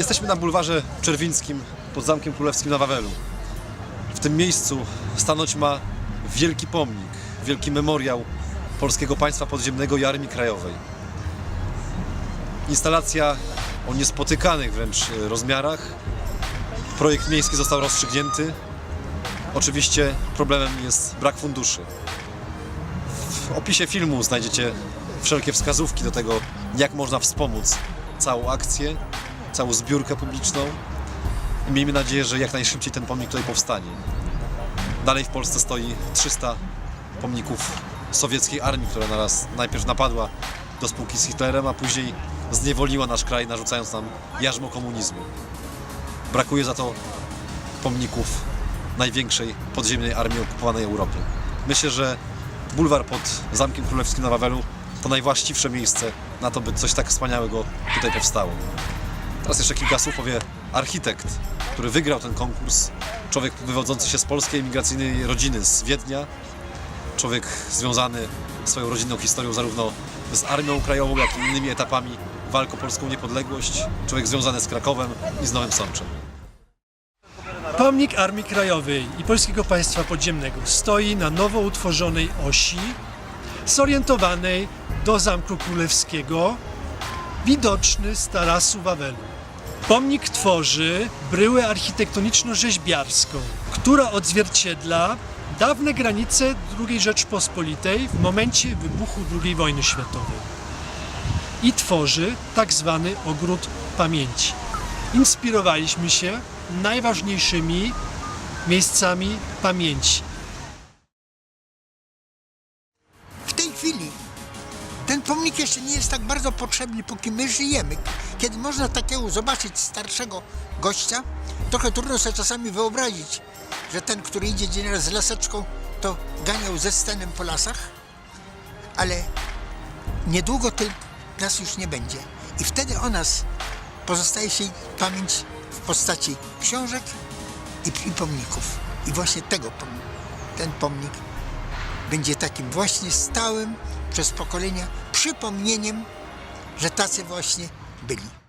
Jesteśmy na bulwarze Czerwińskim pod Zamkiem Królewskim na Wawelu. W tym miejscu stanąć ma wielki pomnik, wielki memoriał Polskiego Państwa Podziemnego i Armii Krajowej. Instalacja o niespotykanych wręcz rozmiarach. Projekt miejski został rozstrzygnięty. Oczywiście problemem jest brak funduszy. W opisie filmu znajdziecie wszelkie wskazówki do tego, jak można wspomóc całą akcję, całą zbiórkę publiczną. I miejmy nadzieję, że jak najszybciej ten pomnik tutaj powstanie. Dalej w Polsce stoi 300 pomników sowieckiej armii, która naraz najpierw napadła do spółki z Hitlerem, a później zniewoliła nasz kraj, narzucając nam jarzmo komunizmu. Brakuje za to pomników największej podziemnej armii okupowanej Europy. Myślę, że bulwar pod Zamkiem Królewskim na Wawelu to najwłaściwsze miejsce na to, by coś tak wspaniałego tutaj powstało. Teraz jeszcze kilka słów powie architekt, który wygrał ten konkurs. Człowiek wywodzący się z polskiej emigracyjnej rodziny z Wiednia. Człowiek związany swoją rodzinną historią zarówno z Armią Krajową, jak i innymi etapami walk o polską niepodległość. Człowiek związany z Krakowem i z Nowym Sączem. Pomnik Armii Krajowej i Polskiego Państwa Podziemnego stoi na nowo utworzonej osi zorientowanej do Zamku Królewskiego, widoczny z tarasu Wawelu. Pomnik tworzy bryłę architektoniczno-rzeźbiarską, która odzwierciedla dawne granice II Rzeczpospolitej w momencie wybuchu II wojny światowej i tworzy tak zwany ogród pamięci. Inspirowaliśmy się najważniejszymi miejscami pamięci. Pomnik jeszcze nie jest tak bardzo potrzebny, póki my żyjemy. Kiedy można takiego zobaczyć starszego gościa, trochę trudno sobie czasami wyobrazić, że ten, który idzie dzień z laseczką, to ganiał ze stenem po lasach, ale niedługo tych nas już nie będzie. I wtedy o nas pozostaje się pamięć w postaci książek i, i pomników. I właśnie tego ten pomnik będzie takim właśnie stałym przez pokolenia przypomnieniem, że tacy właśnie byli.